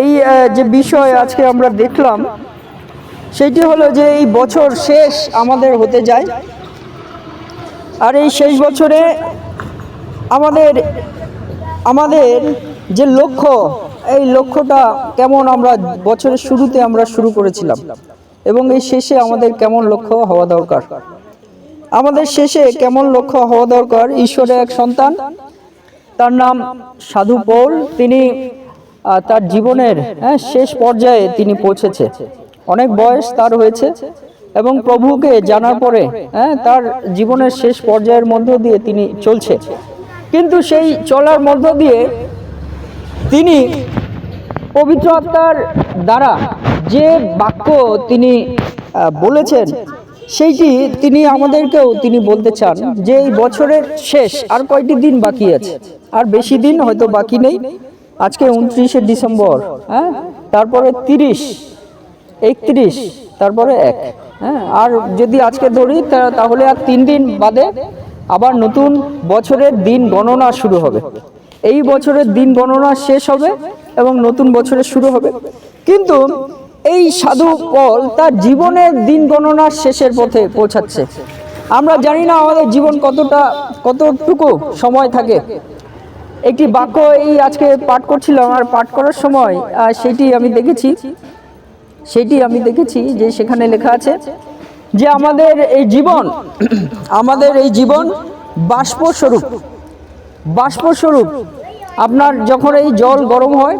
এই যে বিষয় আজকে আমরা দেখলাম, সেটি হলো যে এই বছর শেষ আমাদের হতে যায়। আর এই শেষ বছরে আমাদের আমাদের যে লক্ষ্য, এই লক্ষ্যটা কেমন আমরা বছরের শুরুতে আমরা শুরু করেছিলাম? এবং এই শেষে আমাদের কেমন লক্ষ্য হওয়া দরকার? আমাদের শেষে কেমন লক্ষ্য হওয়া দরকার? ঈশ্বরের এক সন্তান, তার নাম সাধু পৌল। তিনি তার জীবনের হ্যাঁ, শেষ পর্যায়ে তিনি পৌঁছেছে। অনেক বয়স তার হয়েছে এবং প্রভুকে জানার পরে হ্যাঁ তার জীবনের শেষ পর্যায়ের মধ্য দিয়ে তিনি চলছে। কিন্তু সেই চলার মধ্য দিয়ে তিনি পবিত্র আত্মার দ্বারা যে বাক্য তিনি বলেছেন সেইটি তিনি আমাদেরকেও তিনি বলতে চান যে এই বছরের শেষ আর কয়টি দিন বাকি আছে? আর বেশি দিন হয়তো বাকি নেই। আজকে উনত্রিশে ডিসেম্বর হ্যাঁ? তারপরে তিরিশ, একত্রিশ, তারপরে এক হ্যাঁ? আর যদি আজকে ধরি তাহলে আর তিন দিন বাদে আবার নতুন বছরের দিন গণনা শুরু হবে। এই বছরের দিন গণনা শেষ হবে এবং নতুন বছরের শুরু হবে। কিন্তু এই সাধু পল তার জীবনের দিন গণনার শেষের পথে পৌঁছাচ্ছে। আমরা জানি না আমাদের জীবন কতটা, কতটুকু সময় থাকে। একটি বাক্য এই আজকে পাঠ করছিলাম আর পাঠ করার সময় সেটি আমি দেখেছি। সেটি আমি দেখেছি যে সেখানে লেখা আছে যে আমাদের এই জীবন, আমাদের এই জীবন বাষ্পস্বরূপ। বাষ্পস্বরূপ। আপনার যখন এই জল গরম হয়,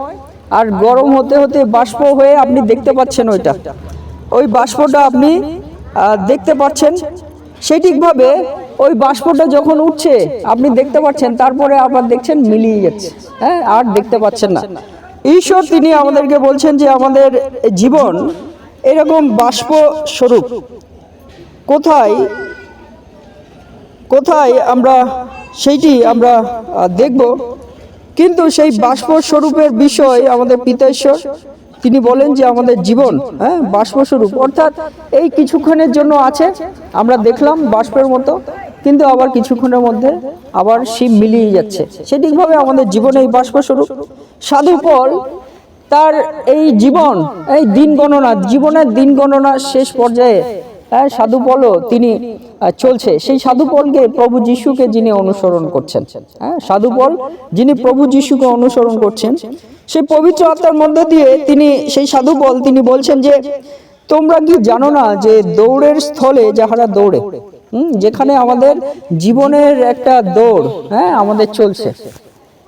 আর গরম হতে হতে বাষ্প হয়ে আপনি দেখতে পাচ্ছেন ওইটা। ওই বাষ্পটা আপনি দেখতে পাচ্ছেন। সেটিকভাবে ওই বাষ্পটা যখন উঠছে, আপনি দেখতে পাচ্ছেন, তারপরে আবার দেখছেন মিলিয়ে যাচ্ছে হ্যাঁ আর দেখতে পাচ্ছেন না। ঈশ্বর তিনি আমাদেরকে বলছেন যে আমাদের জীবন এরকম বাষ্প স্বরূপ। কোথায় কোথায় আমরা সেইটি আমরা দেখব। কিন্তু সেই বাষ্প স্বরূপের বিষয় আমাদের পিতা ঈশ্বর, তিনি বলেন যে আমাদের জীবন হ্যাঁ বাষ্পস্বরূপ অর্থাৎ এই কিছুক্ষণের জন্য আছে, আমরা দেখলাম বাষ্পের মতো। কিন্তু আবার কিছুক্ষণের মধ্যে আবার শিব মিলিয়ে যাচ্ছে। সেটিকভাবে আমাদের জীবনে এই সাধু পল তার এই জীবন, এই দিন গণনা, জীবনের দিন গণনার শেষ পর্যায়ে হ্যাঁ সাধু পলও তিনি চলছে। সেই সাধু পলকে প্রভু যিশুকে যিনি অনুসরণ করছেন হ্যাঁ সাধু পল যিনি প্রভু যিশুকে অনুসরণ করছেন, সেই পবিত্র আত্মার মধ্য দিয়ে তিনি, সেই সাধু পল তিনি বলছেন যে, তোমরা কি জানো না যে দৌড়ের স্থলে যাহারা দৌড়ে যেখানে আমাদের জীবনের একটা দৌড় হ্যাঁ আমাদের চলছে।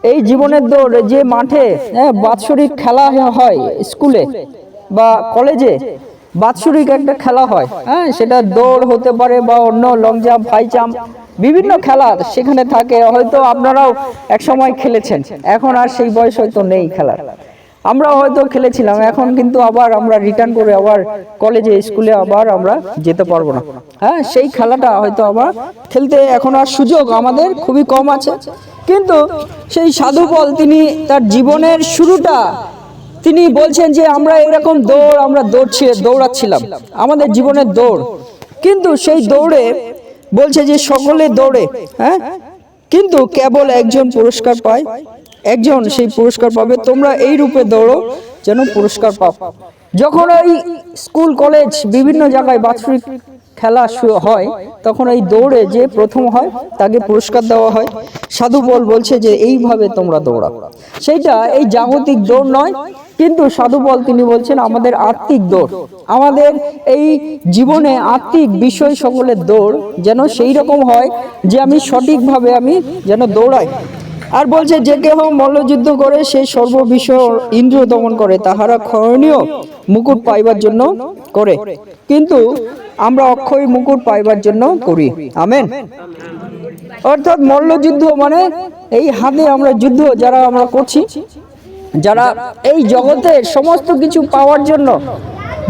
এই জীবনের দৌড় যে মাঠে হ্যাঁ বাৎসরিক খেলা হয় স্কুলে বা কলেজে, বাৎসরিক একটা খেলা হয় হ্যাঁ সেটা দৌড় হতে পারে বা অন্য লং জাম্প হাই জাম্প বিভিন্ন খেলা সেখানে থাকে। হয়তো আপনারাও এক সময় খেলেছেন, এখন আর সেই বয়স হয়তো নেই খেলার। আমরা হয়তো খেলেছিলাম, এখন কিন্তু আবার আমরা রিটার্ন করে আবার কলেজে স্কুলে আবার আমরা যেতে পারব না। হ্যাঁ সেই খেলাটা হয়তো আবার খেলতে এখন আর সুযোগ আমাদের খুবই কম আছে। কিন্তু সেই সাধু বল তিনি তার জীবনের শুরুটা তিনি বলছেন যে আমরা এরকম দৌড়, আমরা দৌড়ছি, দৌড়াচ্ছিলাম। আমাদের জীবনের দৌড়। কিন্তু সেই দৌড়ে বলছে যে সকলে দৌড়ে হ্যাঁ? কিন্তু কেবল একজন পুরস্কার পায়। একজন সেই পুরস্কার পাবে। তোমরা এই রূপে দৌড়ো যেন পুরস্কার পাও। যখন ওই স্কুল, কলেজ বিভিন্ন জায়গায় বাৎসরিক খেলা হয়, তখন এই দৌড়ে যে প্রথম হয়, তাকে পুরস্কার দেওয়া হয়। সাধু বল বলছে যে, এইভাবে তোমরা দৌড়াও। সেইটা এই জাগতিক দৌড় নয়, কিন্তু সাধু বল তিনি বলছেন, আমাদের আত্মিক দৌড়। আমাদের এই জীবনে আত্মিক বিষয় সকলের দৌড় যেন সেই রকম হয় যে, আমি সঠিকভাবে আমি যেন দৌড়াই। আর বলছে যে কেহ মল্লযুদ্ধ করে সে সর্ববিষয় ইন্দ্রিয় দমন করে, তাহারা ক্ষরণীয় মুকুট পাইবার জন্য করে। কিন্তু আমরা অক্ষয় মুকুট পাইবার জন্য করি। আমেন। অর্থাৎ মল্লযুদ্ধ মানে এই হাতে আমরা যুদ্ধ যারা আমরা করছি, যারা এই জগতের সমস্ত কিছু পাওয়ার জন্য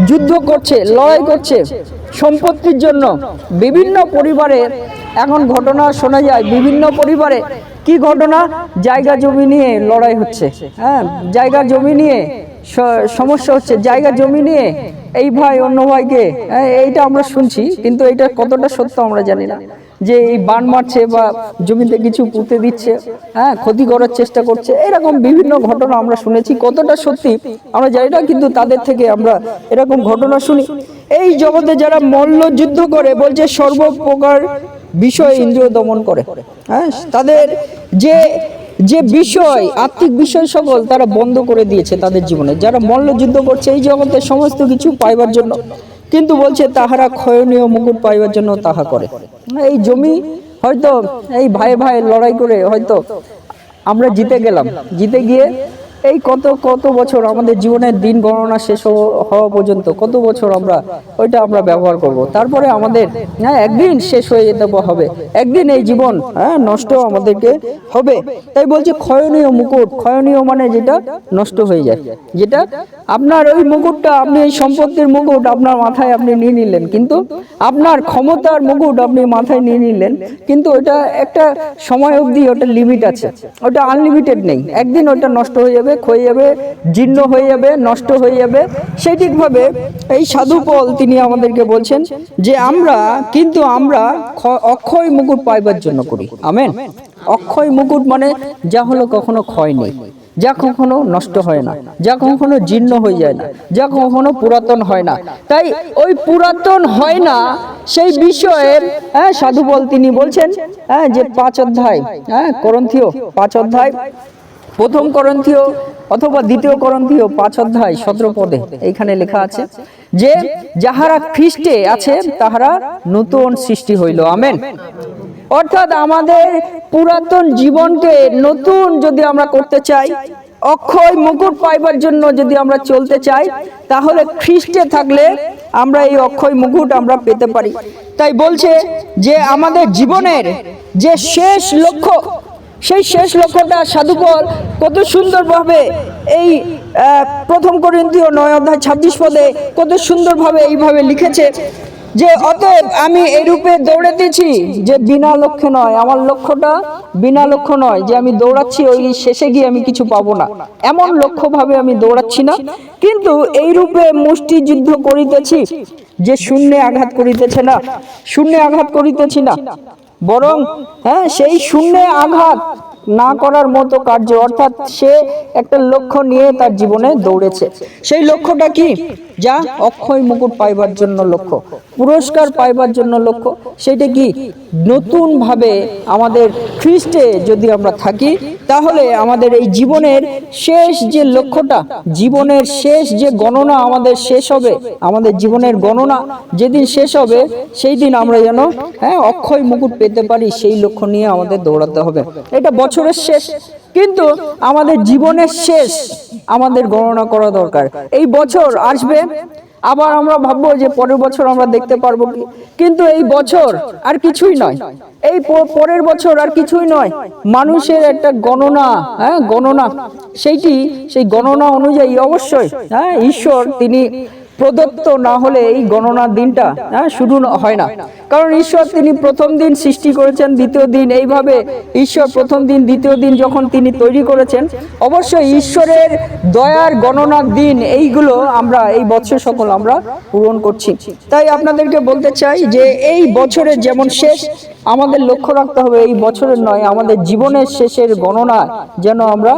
যুদ্ধ করছে, লড়াই করছে, সম্পত্তির জন্য বিভিন্ন পরিবারে এখন ঘটনা শোনা যায়, বিভিন্ন পরিবারে কি ঘটনা? জায়গা জমি নিয়ে লড়াই হচ্ছে। হ্যাঁ জায়গা জমি নিয়ে সমস্যা হচ্ছে। জায়গা জমি নিয়ে এই ভাই অন্য ভাইকে হ্যাঁ, এইটা আমরা শুনছি কিন্তু এটা কতটা সত্য আমরা জানি না। যে এই বান মারছে বা জমিতে কিছু পুঁতে দিচ্ছে হ্যাঁ ক্ষতি করার চেষ্টা করছে এরকম বিভিন্ন ঘটনা আমরা শুনেছি। কতটা সত্যি আমরা জানি না কিন্তু তাদের থেকে আমরা এরকম ঘটনা শুনি। এই জগতে যারা মল্ল যুদ্ধ করে বলছে সর্বপ্রকার বিষয় ইন্দ্রিয় দমন করে। হ্যাঁ তাদের যে যে বিষয় আত্মিক বিষয় সকল তারা বন্ধ করে দিয়েছে তাদের জীবনে। যারা মল্লযুদ্ধ করছে এই জগতে সমস্ত কিছু পাইবার জন্য। কিন্তু বলছে তাহারা ক্ষয়নীয় মুকুট পাইবার জন্য তাহা করে। এই জমি হয়তো এই ভাই ভাই লড়াই করে হয়তো আমরা জিতে গেলাম। জিতে গিয়ে এই কত কত বছর আমাদের জীবনের দিন গণনা শেষ হওয়া- পর্যন্ত কত বছর আমরা ওইটা আমরা ব্যবহার করব? তারপরে আমাদের হ্যাঁ একদিন শেষ হয়ে যেতে হবে। একদিন এই জীবন হ্যাঁ নষ্ট আমাদেরকে হবে। তাই বলছি ক্ষয়নীয় মুকুট। ক্ষয়নীয় মানে যেটা নষ্ট হয়ে যায়। যেটা আপনার ওই মুকুটটা, আপনি এই সম্পত্তির মুকুট আপনার মাথায় আপনি নিয়ে নিলেন। কিন্তু আপনার ক্ষমতার মুকুট আপনি মাথায় নিয়ে নিলেন। কিন্তু ওটা একটা সময় অবধি ওটা লিমিট আছে। ওটা আনলিমিটেড নেই। একদিন ওটা নষ্ট হয়ে যাবে ক্ষয়ে যাবে, জীর্ণ হয়ে যাবে, নষ্ট হয়ে যাবে। সেই ঠিকভাবে এই সাধু পল তিনি আমাদেরকে বলছেন যে আমরা, কিন্তু আমরা অক্ষয় মুকুট পাইবার জন্য করি। আমেন? অক্ষয় মুকুট মানে যা হলো কখনো ক্ষয় নেই, যা কখনো নষ্ট হয় না, যা কখনো জীর্ণ হয়ে যায় না, যা কখনো পুরাতন হয় না। তাই ওই পুরাতন হয় না, সেই বিষয়ে হ্যাঁ সাধুবল তিনি বলছেন হ্যাঁ যে পাঁচ অধ্যায় হ্যাঁ করন্থীয় পাঁচ অধ্যায় প্রথম করন্থীয় অথবা দ্বিতীয় করন্থীয় পাঁচ অধ্যায় সতেরো পদে এইখানে লেখা আছে, যে যাহারা খ্রিস্টে আছে, তাহারা নতুন সৃষ্টি হইল। আমেন। অর্থাৎ আমাদের পুরাতন জীবনকে নতুন যদি আমরা করতে চাই, অক্ষয় মুকুট পাইবার জন্য যদি আমরা চলতে চাই, তাহলে খ্রিস্টে থাকলে আমরা এই অক্ষয় মুকুট আমরা পেতে পারি। তাই বলছে যে আমাদের জীবনের যে শেষ লক্ষ্য সেই শেষ লক্ষ্যটা সাধুপল কত সুন্দরভাবে এই প্রথম করিন্থীয় নয় অধ্যায় ছাব্বিশ পদে কত সুন্দরভাবে এইভাবে লিখেছে যে, অতএব আমি এই রূপে দৌড়াতেছি যে বিনা লক্ষ্যে নয়, আমার লক্ষ্যটা বিনা লক্ষ্য নয় যে আমি দৌড়াচ্ছি, ওই শেষে গিয়ে আমি কিছু পাবো না। এমন লক্ষ্যভাবে আমি দৌড়াচ্ছি না, কিন্তু এই রূপে মুষ্টি যুদ্ধ করিতেছি যে শূন্যে আঘাত করিতেছে না, শূন্যে আঘাত করিতেছি না। বরং হ্যাঁ সেই শূন্যে আঘাত না করার মতো কার্য, অর্থাৎ সে একটা লক্ষ্য নিয়ে তার জীবনে দৌড়েছে। সেই লক্ষ্যটা কি? যা অক্ষয় মুকুট পাইবার জন্য লক্ষ্য, পুরস্কার পাইবার জন্য লক্ষ্য। সেটা কি? নতুনভাবে আমাদের খ্রিস্টে যদি আমরা থাকি তাহলে আমাদের এই জীবনের শেষ যে লক্ষ্যটা, জীবনের শেষ যে গণনা আমাদের শেষ হবে, আমাদের জীবনের গণনা যেদিন শেষ হবে, সেই দিন আমরা যেন হ্যাঁ অক্ষয় মুকুট পেতে পারি সেই লক্ষ্য নিয়ে আমাদের দৌড়াতে হবে। এটা বছরের শেষ, কিন্তু আমাদের জীবনের শেষ আমাদের গণনা করা দরকার। এই বছর আসবে আবার আমরা ভাববো যে পরের বছর আমরা দেখতে পারব কি? কিন্তু এই বছর আর কিছুই নয়। এই পরের বছর আর কিছুই নয়। মানুষের একটা গণনা হ্যাঁ গণনা। সেইটি, সেই গণনা অনুযায়ী অবশ্যই হ্যাঁ ঈশ্বর, তিনি প্রদত্ত না হলে এই গণনার দিনটা হ্যাঁ শুরু হয় না। কারণ ঈশ্বর তিনি প্রথম দিন সৃষ্টি করেছেন, দ্বিতীয় দিন এইভাবে ঈশ্বর প্রথম দিন, দ্বিতীয় দিন যখন তিনি তৈরি করেছেন, অবশ্যই ঈশ্বরের দয়ার গণনার দিন এইগুলো আমরা এই বছর সকল আমরা পূরণ করছি। তাই আপনাদেরকে বলতে চাই যে এই বছরের যেমন শেষ, আমাদের লক্ষ্য রাখতে হবে এই বছরের নয়, আমাদের জীবনের শেষের গণনা যেন আমরা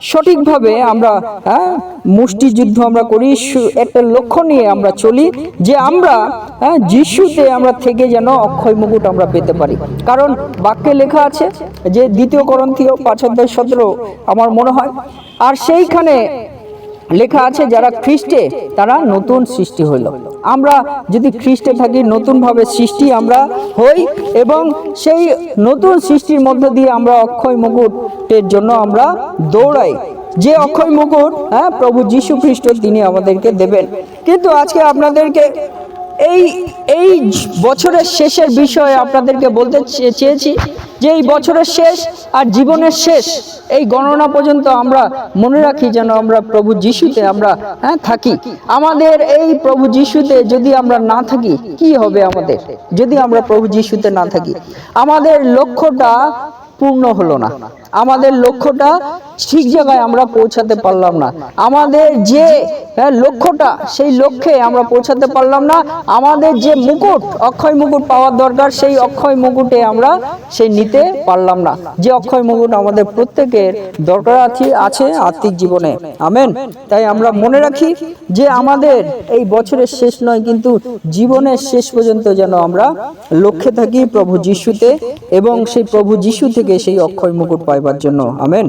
সঠিকভাবে আমরা হ্যাঁ মুষ্টিযুদ্ধ আমরা করি একটা লক্ষ্য নিয়ে আমরা চলি যে আমরা হ্যাঁ যিশুতে আমরা থেকে যেন অক্ষয় মুকুট আমরা পেতে পারি। কারণ বাক্যে লেখা আছে যে দ্বিতীয় করন্থীয় পাঁচ অধ্যায় সতেরো আমার মনে হয়, আর সেইখানে লেখা আছে, যারা খ্রিস্টে, তারা নতুন সৃষ্টি হইল। আমরা যদি খ্রিস্টে থাকি, নতুনভাবে সৃষ্টি আমরা হই এবং সেই নতুন সৃষ্টির মধ্য দিয়ে আমরা অক্ষয় মুকুটের জন্য আমরা দৌড়াই। যে অক্ষয় মুকুট হ্যাঁ প্রভু যীশু খ্রিস্ট, তিনি আমাদেরকে দেবেন। কিন্তু আজকে আপনাদেরকে এই এই বছরের শেষের বিষয়ে আপনাদেরকে বলতে চেয়েছি যে এই বছরের শেষ আর জীবনের শেষ, এই গণনা পর্যন্ত আমরা মনে রাখি যেন আমরা প্রভু যিশুতে আমরা হ্যাঁ থাকি। আমাদের এই প্রভু যিশুতে যদি আমরা না থাকি, কি হবে আমাদের? যদি আমরা প্রভু যিশুতে না থাকি। আমাদের লক্ষ্যটা পূর্ণ হলো না। আমাদের লক্ষ্যটা ঠিক জায়গায় আমরা পৌঁছাতে পারলাম না। আমাদের যে হ্যাঁ, লক্ষ্যটা সেই লক্ষ্যে আমরা পৌঁছাতে পারলাম না। আমাদের যে মুকুট অক্ষয় মুকুট পাওয়ার দরকার সেই অক্ষয় মুকুটে আমরা সেই নিতে পারলাম না। যে অক্ষয় মুকুট আমাদের প্রত্যেকের দরকার আছে- আত্মিক জীবনে। আমেন। তাই আমরা মনে রাখি যে আমাদের এই বছরের শেষ নয় কিন্তু জীবনের শেষ পর্যন্ত যেন আমরা লক্ষ্যে থাকি প্রভু যিশুতে এবং সেই প্রভু যিশু থেকে সেই অক্ষয় মুকুট পাইবার জন্য। আমেন।